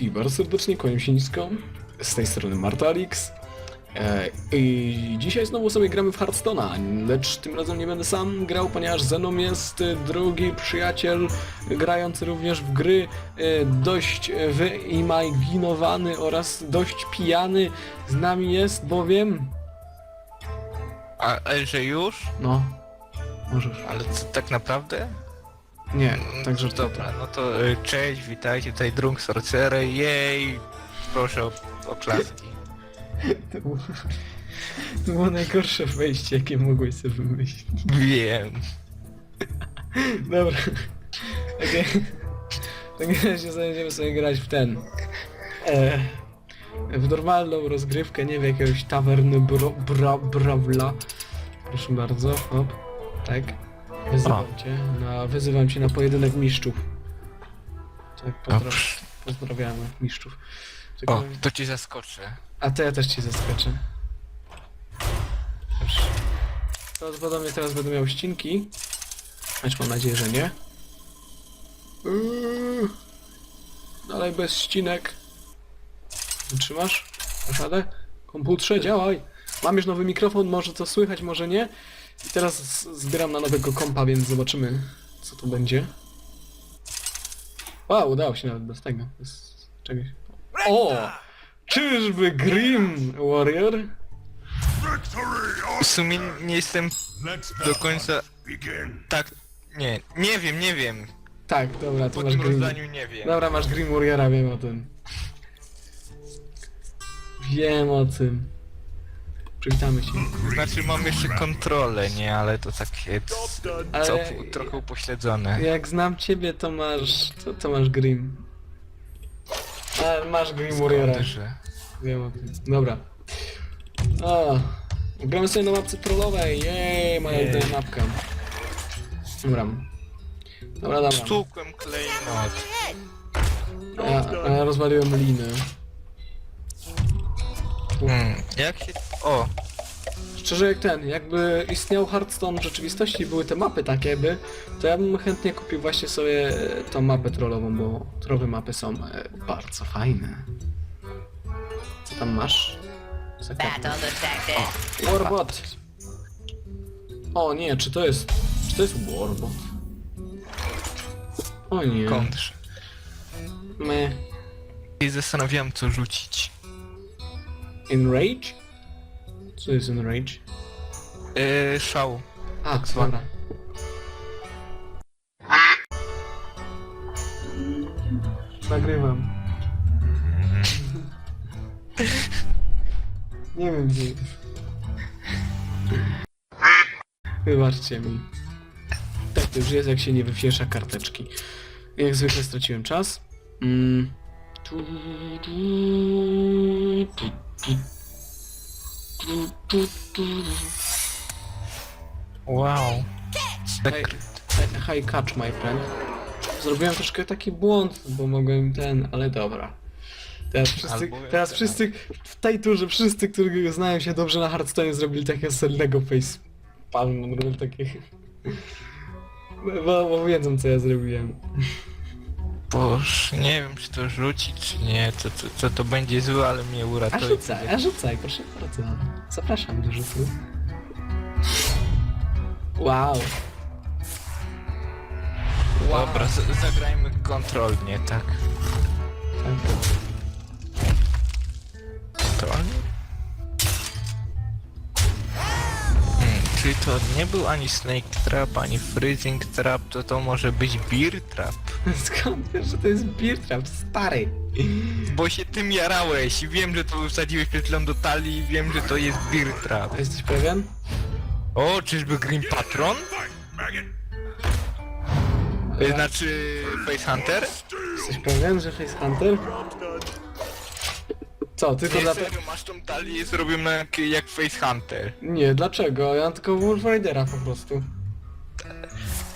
wszystkich bardzo serdecznie, kłaniam się nisko. Z tej strony Martalix. E, I dzisiaj znowu sobie gramy w Hearthstone'a, lecz tym razem nie będę sam grał, ponieważ ze mną jest drugi przyjaciel, grający również w gry, e, dość wyimaginowany oraz dość pijany. Z nami jest bowiem... A, że już? No, możesz. Ale co, tak naprawdę? Nie, także Dobra, no to y, cześć, witajcie, tutaj Drunk Sorcerer, jej! Proszę o oklaski. To było, to było najgorsze wejście, jakie mogłeś sobie wymyślić. Wiem. Dobra. Takie... W takim razie będziemy sobie grać w ten. E, w normalną rozgrywkę, nie w jakiegoś tawerny bro, bra, brawla. Proszę bardzo, hop. Tak. Wyzywam cię. Na, wyzywam cię na pojedynek mistrzów. Tak, pozdra Dobrze. pozdrawiamy mistrzów. Tylko- O, to ci zaskoczę. a to ja też ci zaskoczę. Proszę. Prawdopodobnie teraz będę miał ścinki. Lecz mam nadzieję, że nie. Uuu. Dalej bez ścinek. Trzymasz? Masz radę? Komputerze, działaj! Mam już nowy mikrofon, może to słychać, może nie. I teraz zbieram na nowego kompa, więc zobaczymy, co tu będzie. Wow, udało się nawet bez tego. Bez czegoś. O! Czyżby Grim Warrior? W sumie nie jestem do końca... Tak, nie, nie wiem, nie wiem. Tak, dobra, to Po masz tym Grim. rozdaniu nie wiem. Dobra, masz Grim Warriora, wiem o tym. Wiem o tym. Przywitamy się. Znaczy mam jeszcze kontrolę, nie, ale to takie... c- Ale- Co, trochę upośledzone. Jak znam ciebie, to masz... To, to masz Grim. A, masz Grim Warriora. Wiem o tym. Dobra. O, gramy sobie na mapce trollowej. Jej, moja Jej. jedna mapka. Dobra. Dobra, dobra. Stukłem klejnot. A ja, a ja rozwaliłem liny. Hmm, jak się... O, Szczerze jak ten, jakby istniał Hearthstone w rzeczywistości, były te mapy takie by, to ja bym chętnie kupił właśnie sobie e, tą mapę trollową, bo trollowe mapy są e, bardzo fajne. Co tam masz? Battle detected. Warbot! O nie, czy to jest... Czy to jest Warbot? O nie. kontrze. Me. I zastanawiałem co rzucić. Enrage? Co jest Enrage? Yy, szał. A, Tak zwane. dobra. Nagrywam. Nie wiem gdzie. Wybaczcie mi. Tak to już jest jak się nie wywiesza karteczki. Jak zwykle straciłem czas. Mm. Tu, tu, tu. Wow. Hej, catch my friend. Zrobiłem troszkę taki błąd, bo mogłem ten, ale dobra. Teraz wszyscy, teraz teraz. wszyscy w tej turze, wszyscy, którzy znają się dobrze na Hearthstone zrobili takie solnego face palm, takie... Bo, bo wiedzą co ja zrobiłem. Boż, nie wiem czy to rzucić czy nie, co, co, co to będzie złe, ale mnie A uratuje. rzucaj, a rzucaj, proszę bardzo. Zapraszam do rzutu. Wow. Wow. Dobra, z- zagrajmy kontrolnie, tak. Tak. Kontrolnie? Hmm, czyli to nie był ani Snake Trap, ani Freezing Trap, to to może być Beer Trap. Skąd wiesz, że to jest beer trap, stary? Bo się tym jarałeś i wiem, że to wsadziłeś chwilą do talii i wiem, że to jest Beer Trap. Jesteś pewien? O, czyżby Green Patron? Y, Znaczy Face Hunter? Jesteś pewien, że Face Hunter? Co, tylko Nie, dlatego? serio, masz tą talię zrobioną jak, jak Face Hunter. Nie, dlaczego? Ja mam tylko Wolf Ridera po prostu.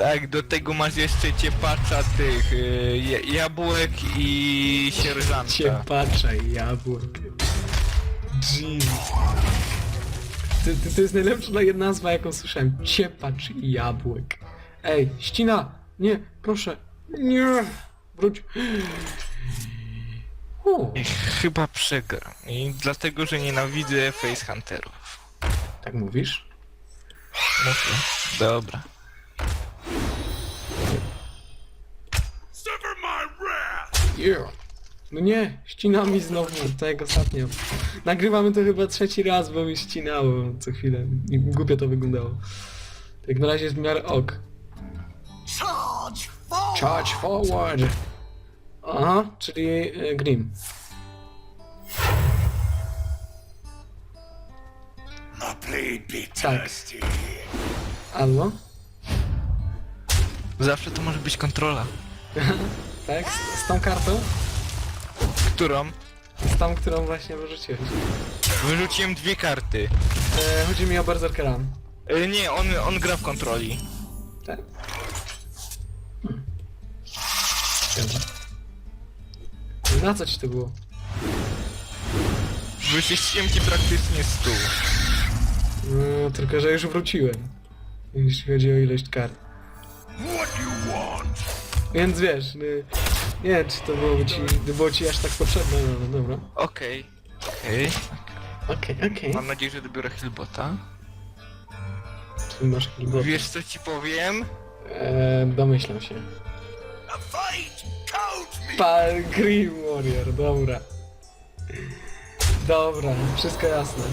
Tak, do tego masz jeszcze ciepacza tych y, ja- jabłek i sierżanta. Ciepacza i jabłek. Jeez. To, to, to jest najlepsza nazwa, jaką słyszałem. Ciepacz i jabłek. Ej, ścina! Nie, proszę. Nie! Wróć. I chyba przegram. I dlatego, że nienawidzę Facehunterów. tak mówisz? Mówię. Dobra. Yeah. No nie, ścina mi znowu, tak jak ostatnio. Nagrywamy to chyba trzeci raz, bo mi ścinało co chwilę. I głupio to wyglądało. Jak na razie jest w miarę ok. Charge forward! Charge forward! Aha, czyli e, Grim. Tak. Albo? Zawsze to może być kontrola. Tak? Z, z tą kartą? Którą? Z tą, którą właśnie wyrzuciłeś. Wyrzuciłem dwie karty. E, chodzi mi o Berserkera. E, nie, on, on gra w kontroli. Tak? Hmm. Dobra. Na co ci to było? Wyczyściłem ci praktycznie stół. No, tylko, że już wróciłem. Jeśli chodzi o ilość kart. What you want? Więc wiesz, no, nie wiem, czy to byłoby ci, było ci aż tak potrzebne, no, no dobra. Okej. Okej. Okej, okej. Mam nadzieję, że dobiorę Hillbota. Czy masz kilka... Wiesz co ci powiem? Eee, domyślam się. Pan Green Warrior, dobra. Dobra, wszystko jasne.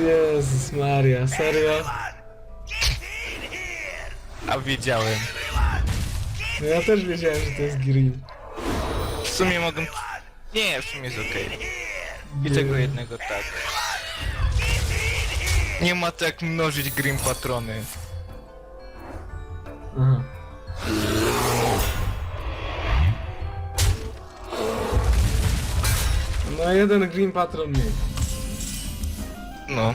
Jezus Maria, serio? A wiedziałem. No ja też wiedziałem, że to jest Green. W sumie mogę... Nie, w sumie jest okej. I tego jednego tak. Nie ma to jak mnożyć Grim Patrony. Aha. No jeden Green Patron mniej. No.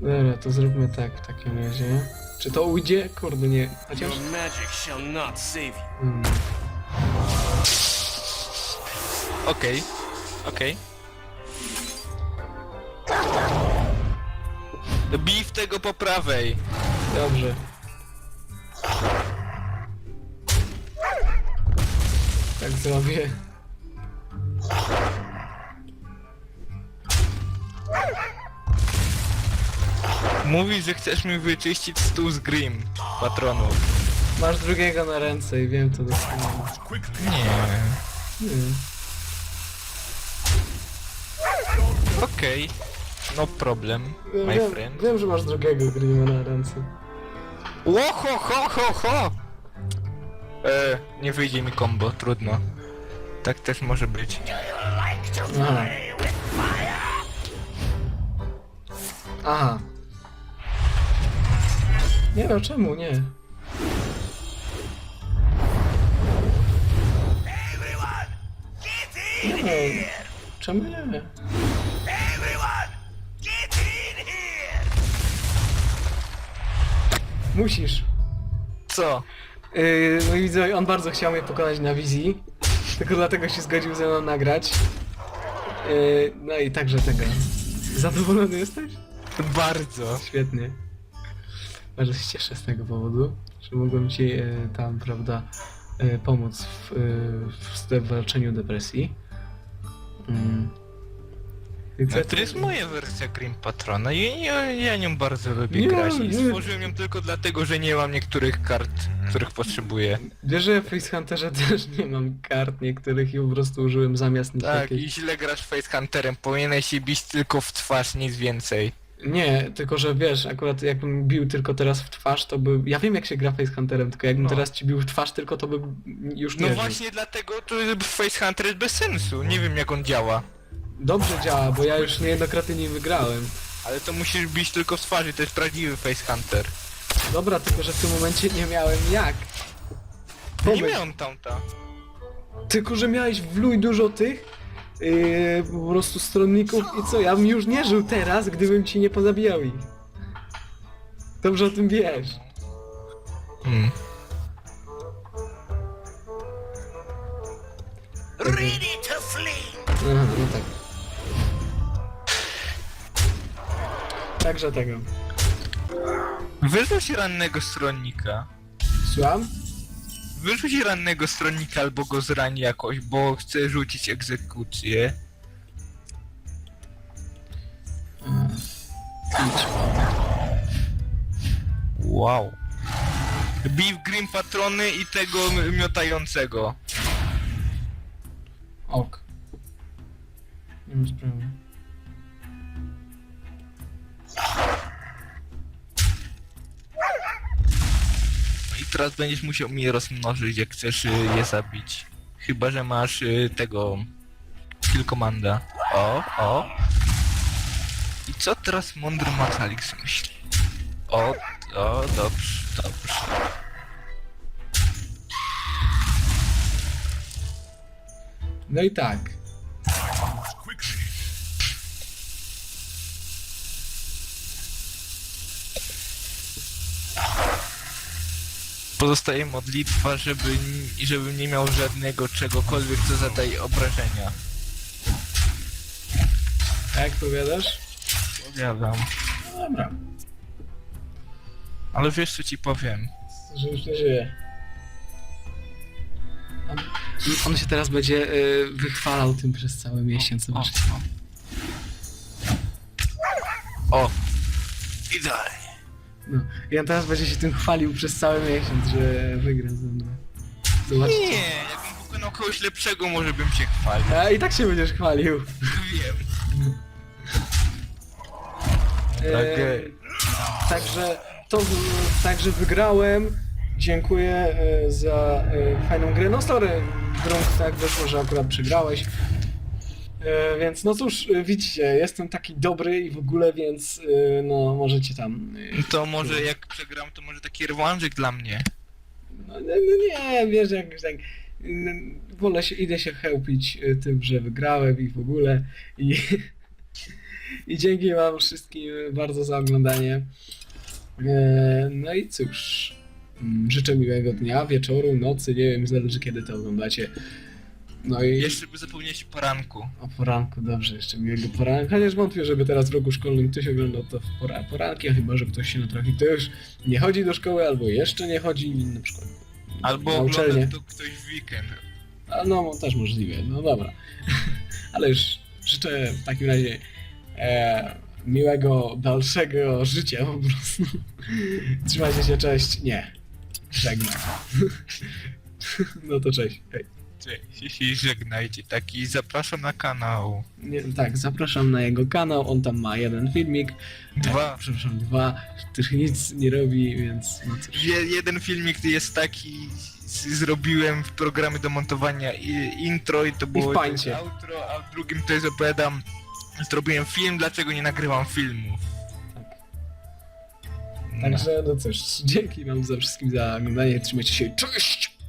Dobra, to zróbmy tak w takim razie. Czy to ujdzie? Kurde, nie. Chociaż... Your magic shall not save you. Hmm. Okej. Okej. Bij w tego po prawej. Dobrze. Tak zrobię. Mówisz, że chcesz mi wyczyścić stół z Grim patronów. Masz drugiego na ręce i wiem to doskonale. Nie. Nie. Okej. No problem, my wiem, friend. wiem, że masz drugiego Grima na ręce. Ło, ho, ho, ho, ho! E, nie wyjdzie mi combo, trudno. Tak też może być. Aha. Aha. Nie no, czemu nie? everyone, get in! Nie no, czemu nie? Everyone, get in here! Musisz. Co? Yy, no i widzę, on bardzo chciał mnie pokonać na wizji. Tylko dlatego się zgodził ze mną nagrać. Yy, no i także tego. Zadowolony jesteś? Bardzo. Świetnie. Bardzo się cieszę z tego powodu, że mogłem ci e, tam, prawda, e, pomóc w, e, w zwalczeniu depresji. Mm. No, to jest moja wersja Grim Patrona i ja, ja nią bardzo lubię Nie, grać i nie. stworzyłem ją tylko dlatego, że nie mam niektórych kart, których potrzebuję. Wiesz, że w Face Hunterze też nie mam kart niektórych i po prostu użyłem zamiast nich Tak, jakiejś... i źle grasz Facehunterem, powinieneś się bić tylko w twarz, nic więcej. Nie, tylko że wiesz, akurat jakbym bił tylko teraz w twarz, to by... Ja wiem jak się gra Face Hunterem, tylko jakbym No. teraz ci bił w twarz tylko, to by już nie No żył. właśnie dlatego to Facehunter jest bez sensu, nie wiem jak on działa. Dobrze działa, bo ja już niejednokrotnie nim wygrałem. Ale to musisz bić tylko w twarzy, to jest prawdziwy Facehunter. Dobra, tylko że w tym momencie nie miałem jak. Nie Pomyśl. miałem tamta. Tylko, że miałeś w luj dużo tych yy, po prostu stronników i co, ja bym już nie żył teraz, gdybym ci nie pozabijał ich. Dobrze o tym wiesz. Hmm. Ready to flee! Aha, no tak. Także tego. Wyrzuć rannego stronnika. Słucham? Wyrzuć rannego stronnika albo go zrań jakoś, bo chcę rzucić egzekucję. Wow. Bij w Grim Patrony i tego miotającego. Ok. Nie ma sprawy. Teraz będziesz musiał mnie rozmnożyć, jak chcesz y, je zabić. Chyba, że masz y, tego... Kill Commanda. O, o. I co teraz mądry Matalix myśli? O, o, dobrze, dobrze. No i tak. Pozostaje modlitwa, żeby, żebym nie miał żadnego czegokolwiek, co zadaje obrażenia. Jak powiadasz? Powiadam. No dobra. Ale wiesz co ci powiem? Że już nie żyje. On, się teraz będzie y, wychwalał tym przez cały miesiąc. O, Zobaczcie. O! No. I on teraz będzie się tym chwalił przez cały miesiąc, że wygra ze mną. Zobaczcie. Nie, jakbym pokonał kogoś lepszego, może bym się chwalił. A i tak się będziesz chwalił. Wiem. E, Tak, także to, także wygrałem. Dziękuję e, za e, fajną grę. No sorry, Drunk, tak wyszło, że akurat przegrałeś. E, więc no cóż, e, widzicie, jestem taki dobry i w ogóle, więc e, no możecie tam... To może jak przegram, to może taki rewanżyk dla mnie. No, no, no nie, wiesz, jakoś tak... no, Wolę się, idę się chełpić tym, że wygrałem i w ogóle. I, i dzięki wam wszystkim bardzo za oglądanie. No i cóż, mm, życzę miłego dnia, wieczoru, nocy, nie wiem, zależy kiedy to oglądacie. No i Jeszcze by zapomnieć poranku. o poranku, dobrze, jeszcze miłego poranku. Chociaż wątpię, żeby teraz w roku szkolnym ktoś oglądał to w pora poranki, a chyba, że ktoś się natrafi, kto już nie chodzi do szkoły albo jeszcze nie chodzi, na przykład Albo na ogląda uczelnię. to ktoś w weekend. A no, też możliwe, no dobra. Ale już życzę w takim razie e, miłego dalszego życia po prostu. Trzymajcie się, cześć. Nie. Żegnam. No to cześć. Hej. Cześć, i żegnajcie. Taki zapraszam na kanał. Nie, tak, zapraszam na jego kanał, on tam ma jeden filmik. Dwa. E, przepraszam, dwa, których nic nie robi, więc no cóż. Je, jeden filmik jest taki, z, zrobiłem w programie do montowania i, intro i to było pańcie. outro, a w drugim to jest opowiadam, zrobiłem film, dlaczego nie nagrywam filmów. No. Także no cóż, dzięki wam za wszystkim za oglądanie, trzymajcie się, cześć!